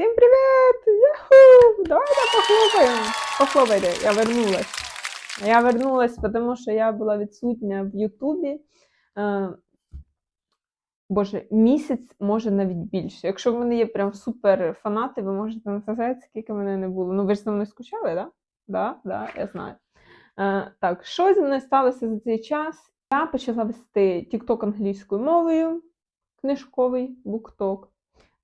Всім привіт! Яху! Давайте похлопаємо. Похлопайте, я вернулась. Я вернулась, тому що я була відсутня в Ютубі. Е, Боже, місяць, може навіть більше. Якщо в мене є прям супер фанати, ви можете написати, скільки мене не було. Ну, ви ж за мною скучали? Да? Да, да, я знаю. Е, так, що зі мною сталося за цей час? Я почала вести TikTok англійською мовою, книжковий букток.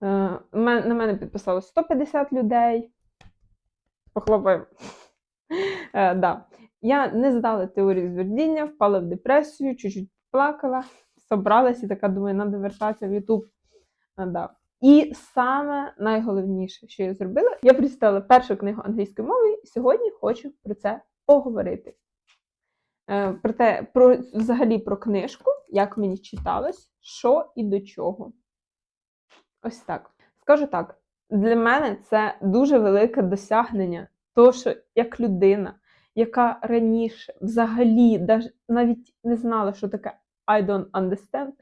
Е, на мене підписалось 150 людей. Похлопаємо. Е, да. Я не здала теорію звerdіння, впала в депресію, чуть-чуть плакала, собралась і така думаю, треба вертатися в Ютуб. Е, да. І саме найголовніше, що я зробила, я прочитала першу книгу англійської мови, і сьогодні хочу про це поговорити. Про те, про взагалі про книжку, як мені читалось, що і до чого. Ось так. Скажу так, для мене це дуже велике досягнення, того, що як людина, яка раніше взагалі навіть не знала, що таке I don't understand.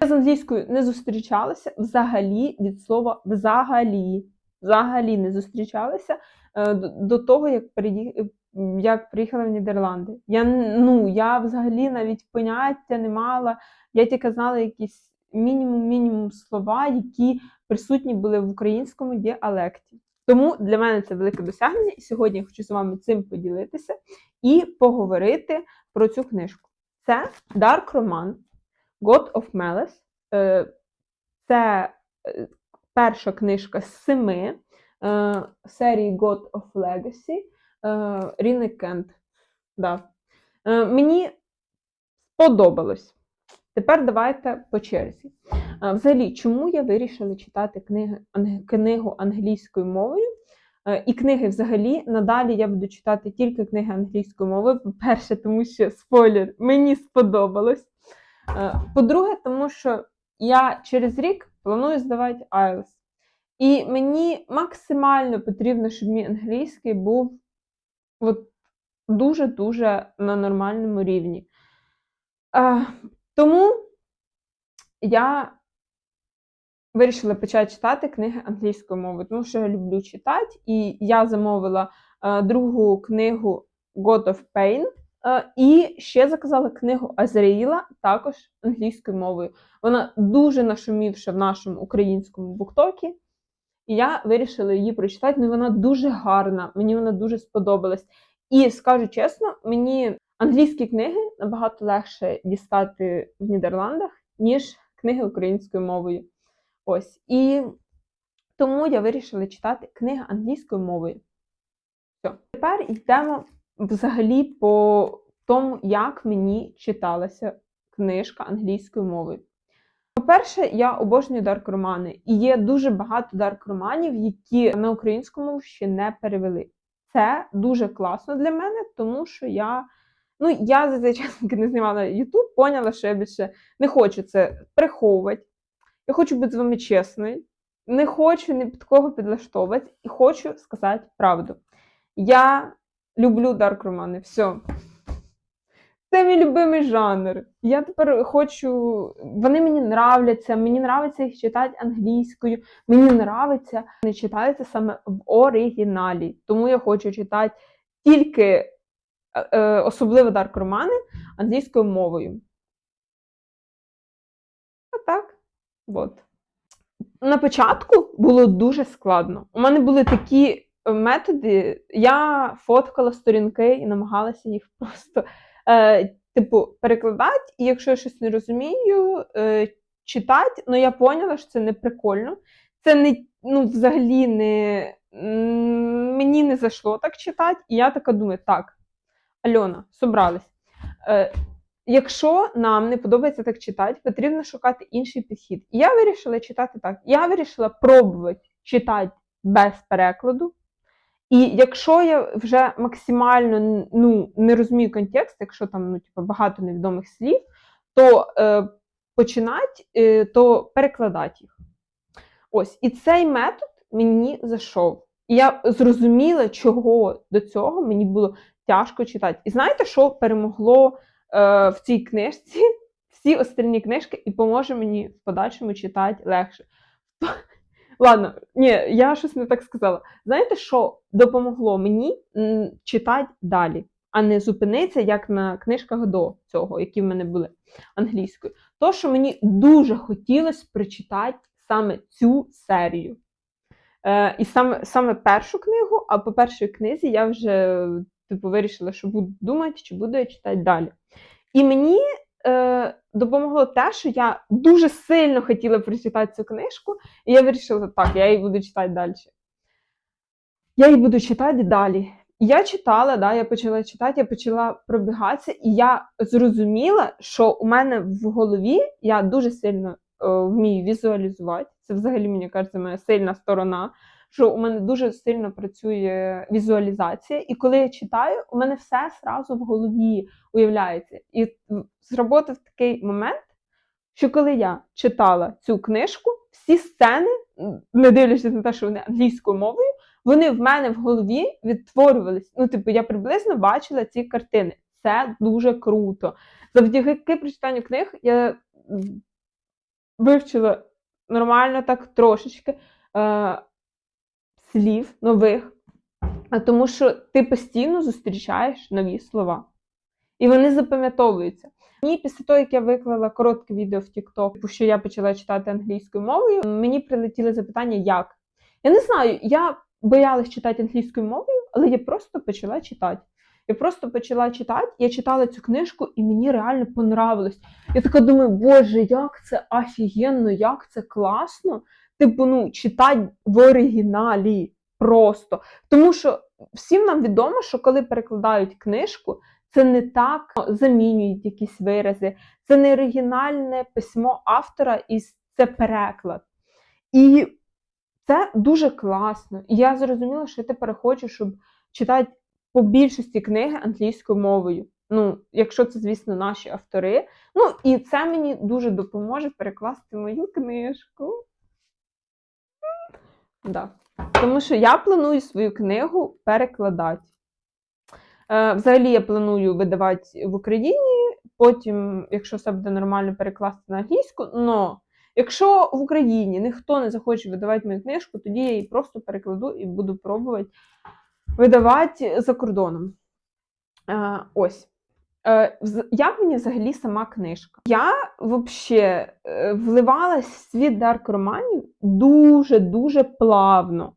Я з англійською не зустрічалася взагалі від слова взагалі. Взагалі не зустрічалася е, до, того, як, як приїхала в Нідерланди. Я, ну, я взагалі навіть поняття не мала. Я тільки знала якісь мінімум-мінімум слова, які присутні були в українському діалекті. Тому для мене це велике досягнення, і сьогодні я хочу з вами цим поділитися і поговорити про цю книжку. Це Dark Roman God of Malice. Е, Це е, перша книжка з семи е, серії God of Legacy Ріни Кент. Да. Мені сподобалось. Тепер давайте по черзі. Взагалі, чому я вирішила читати книги, книгу англійською мовою? Е, І книги взагалі надалі я буду читати тільки книги англійською мовою. По-перше, тому що спойлер, мені сподобалось. Е, По-друге, тому що я через рік планую здавати IELTS. І мені максимально потрібно, щоб мій англійський був дуже-дуже на нормальному рівні. Тому я вирішила почати читати книги англійською мовою, тому що я люблю читати, і я замовила е, другу книгу God of Pain, е, і ще заказала книгу Азраїла, також англійською мовою. Вона дуже нашумівша в нашому українському буктокі. І я вирішила її прочитати. Ну, вона дуже гарна, мені вона дуже сподобалась. І скажу чесно, мені англійські книги набагато легше дістати в Нідерландах, ніж книги українською мовою. Ось. І тому я вирішила читати книги англійською мовою. Все. Тепер йдемо взагалі по тому, як мені читалася книжка англійською мовою. По-перше, я обожнюю дарк-романи, і є дуже багато дарк-романів, які на українську мову ще не перевели. Це дуже класно для мене, тому що я. Ну, я за цей час, поки не знімала YouTube, поняла, що я більше не хочу це приховувати. Я хочу бути з вами чесною, не хочу ні під кого підлаштовувати і хочу сказати правду. Я люблю дарк-романи, все. Це мій любимий жанр. Я тепер хочу. Вони мені нравляться, мені нравиться їх читати англійською. Мені нравиться, вони читаються саме в оригіналі. Тому я хочу читати тільки особливо дарк-романи англійською мовою. А так, от. На початку було дуже складно. У мене були такі е, методи, я фоткала сторінки і намагалася їх просто е, типу, перекладати, і якщо я щось не розумію, е, читати, ну я поняла, що це не прикольно. Це не ну, взагалі не мені не зайшло так читати, і я така думаю, так, Альона, собрались. Е, якщо нам не подобається так читати, потрібно шукати інший підхід. І я вирішила читати так. Я вирішила пробувати читати без перекладу. І якщо я вже максимально ну, не розумію контекст, якщо там ну, типу, багато невідомих слів, то е, починати, е, то перекладати їх. Ось, і цей метод мені зайшов. І я зрозуміла, чого до цього мені було тяжко читати. І знаєте, що перемогло е, в цій книжці всі остальні книжки і поможе мені в подальшому читати легше. Ладно, ні, я щось не так сказала. Знаєте, що допомогло мені читати далі, а не зупинитися, як на книжках до цього, які в мене були англійською. То, що мені дуже хотілося прочитати саме цю серію. Е, і саме, саме першу книгу, а по першій книзі я вже типу, вирішила, що буду думати, чи буду я читати далі. І мені е, допомогло те, що я дуже сильно хотіла прочитати цю книжку, і я вирішила, так, я її буду читати далі. Я її буду читати далі. Я читала, да, я почала читати, я почала пробігатися, і я зрозуміла, що у мене в голові я дуже сильно е, вмію візуалізувати. Це взагалі, мені кажеться, моя сильна сторона, що у мене дуже сильно працює візуалізація. І коли я читаю, у мене все зразу в голові уявляється. І зробив такий момент, що коли я читала цю книжку, всі сцени, не дивлячись на те, що вони англійською мовою, вони в мене в голові відтворювались. Ну, типу, я приблизно бачила ці картини. Це дуже круто. Завдяки прочитанню книг я вивчила нормально так трошечки е, слів нових, а тому що ти постійно зустрічаєш нові слова. І вони запам'ятовуються. Мені після того, як я виклала коротке відео в TikTok, що я почала читати англійською мовою, мені прилетіли запитання, як. Я не знаю, я боялась читати англійською мовою, але я просто почала читати. Я просто почала читати, я читала цю книжку, і мені реально понравилось. Я така думаю, боже, як це офігенно, як це класно. Типу, ну, читати в оригіналі просто. Тому що всім нам відомо, що коли перекладають книжку, це не так замінюють якісь вирази, це не оригінальне письмо автора, і це переклад. І це дуже класно. І я зрозуміла, що я тепер хочу, щоб читати по більшості книги англійською мовою. Ну, якщо це, звісно, наші автори. Ну, і це мені дуже допоможе перекласти мою книжку. Да. Тому що я планую свою книгу перекладати. Е, Взагалі я планую видавати в Україні, потім, якщо все буде нормально, перекласти на англійську. Но якщо в Україні ніхто не захоче видавати мою книжку, тоді я її просто перекладу і буду пробувати видавати за кордоном. Е, Ось. Е, Як мені взагалі сама книжка? Я взагалі вливалась в світ дарк романів дуже-дуже плавно.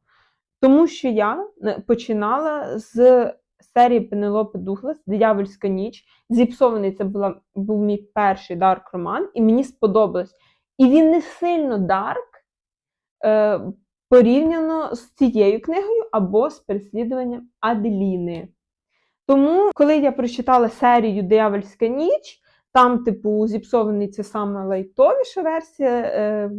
Тому що я е, починала з серії Пенелопи Дуглас Диявольська ніч. Зіпсований це була, був мій перший дарк роман, і мені сподобалось. І він не сильно дарк е, порівняно з цією книгою або з переслідуванням Аделіни. Тому, коли я прочитала серію Диявольська ніч, там, типу, зіпсований це саме лайтовіша версія, е,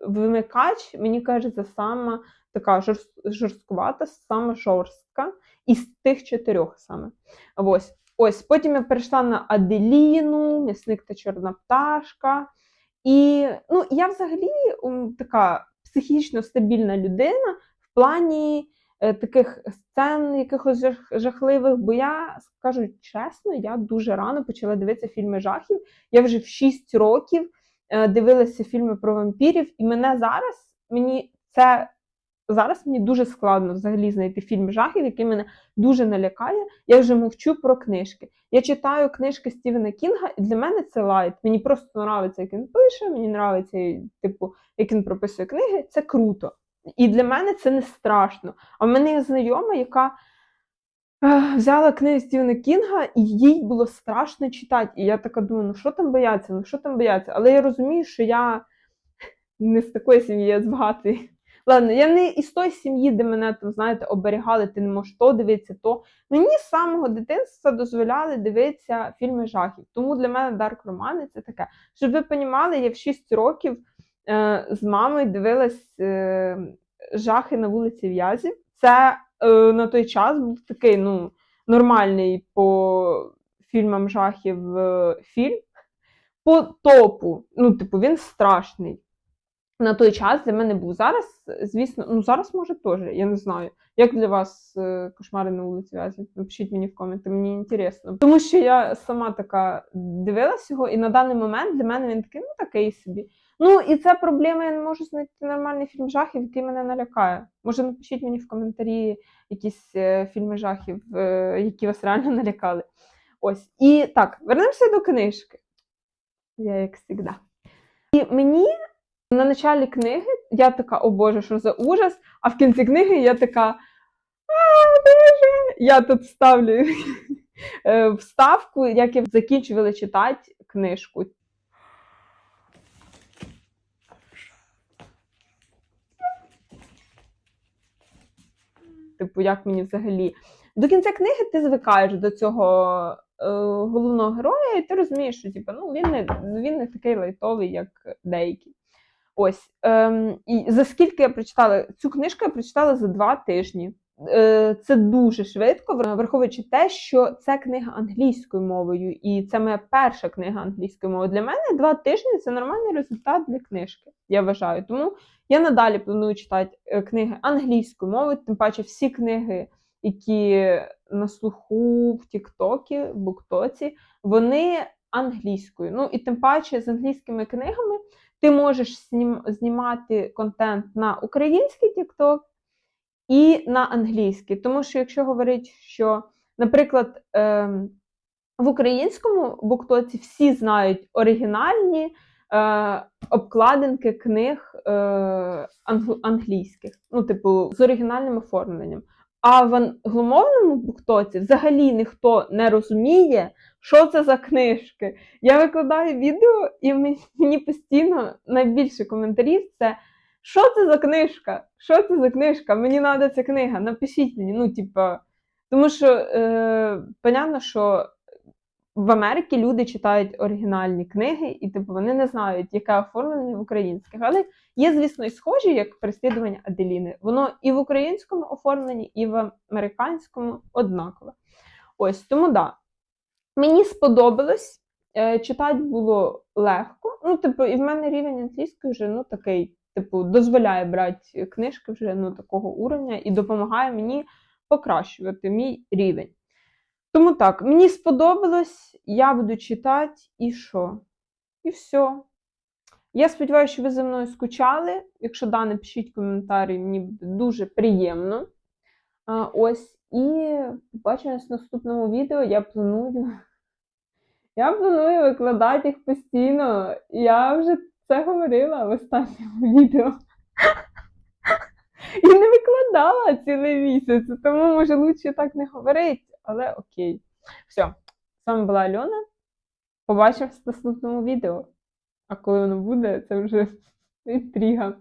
вимикач, мені кажеться, сама така жорст, жорсткувата, саме жорстка, із тих чотирьох саме. Ось. Ось. Потім я перейшла на Аделіну, М'ясник та Чорна пташка. І ну, я взагалі така психічно стабільна людина в плані таких сцен, якихось жахливих, бо я скажу чесно, я дуже рано почала дивитися фільми жахів. Я вже в 6 років е, дивилася фільми про вампірів, і мене зараз мені це зараз мені дуже складно взагалі знайти фільм жахів, який мене дуже налякає. Я вже мовчу про книжки. Я читаю книжки Стівена Кінга, і для мене це лайт. Мені просто подобається, як він пише, мені подобається, типу, як він прописує книги. Це круто. І для мене це не страшно. А в мене є знайома, яка е, взяла книги Стівена Кінга, і їй було страшно читати. І я така думаю, ну що там бояться, ну що там бояться? Але я розумію, що я не з такої сім'ї, я з багатої. Ладно, я не із тої сім'ї, де мене там, знаєте, оберігали, ти не можеш то дивитися, то. Мені з самого дитинства дозволяли дивитися фільми жахів. Тому для мене дарк романи це таке. Щоб ви розуміли, я в 6 років з мамою дивилась е, жахи на вулиці В'язів. Це е, на той час був такий ну, нормальний по фільмам жахів е, фільм. По топу. Ну, типу, він страшний на той час для мене був. Зараз, звісно, ну зараз може теж, я не знаю. Як для вас е, кошмари на вулиці Вязів? Напишіть мені в коменти, мені інтересно. Тому що я сама така дивилась його, і на даний момент для мене він такий, ну такий собі. Ну, і це проблема, я не можу знайти нормальний фільм жахів, який мене налякає. Може, напишіть мені в коментарі якісь е, фільми жахів, е, які вас реально налякали. Ось. І так, вернемося до книжки. Я як завжди. І мені на началі книги я така, о Боже, що за ужас, а в кінці книги я така. А, Боже! Я тут ставлю е, вставку, як я закінчувала читати книжку. Типу, як мені взагалі. До кінця книги ти звикаєш до цього е, головного героя, і ти розумієш, що типу, ну, він, не, він не такий лайтовий, як деякі. Ось. Е, і за скільки я прочитала цю книжку, я прочитала за два тижні. Е, це дуже швидко, враховуючи те, що це книга англійською мовою, і це моя перша книга англійською мовою. Для мене два тижні це нормальний результат для книжки, я вважаю. Тому я надалі планую читати е, книги англійською мовою, тим паче всі книги, які на слуху в Тіктокі, в Буктоці, вони англійською. Ну і тим паче з англійськими книгами ти можеш знімати контент на український Тікток і на англійський. Тому що, якщо говорити, що, наприклад, ем, в українському буктоці всі знають оригінальні е, обкладинки книг е, англійських, ну, типу, з оригінальним оформленням. А в англомовному буктоці взагалі ніхто не розуміє, що це за книжки. Я викладаю відео, і мені постійно найбільше коментарів це що це за книжка? Що це за книжка? Мені треба ця книга, напишіть мені. Ну, типа, тому що е, понятно, що в Америці люди читають оригінальні книги, і типу вони не знають, яке оформлення в українських. Але є, звісно, і схожі, як переслідування Аделіни. Воно і в українському оформленні, і в американському однакове. Ось тому да. Мені сподобалось. Е, читати було легко. Ну, типу, і в мене рівень англійської вже ну, такий, типу, дозволяє брати книжки вже ну, такого уровня і допомагає мені покращувати мій рівень. Тому так, мені сподобалось, я буду читати і що? І все. Я сподіваюся, що ви за мною скучали. Якщо да, напишіть коментарі, мені буде дуже приємно. А, ось, і побачимось в наступному відео. Я планую. Я планую викладати їх постійно. Я вже це говорила в останньому відео. І не викладала цілий місяць, тому може лучше так не говорити, але окей. Все, з вами була Альона. Побачимось в наступному відео. А коли воно буде, це вже інтрига.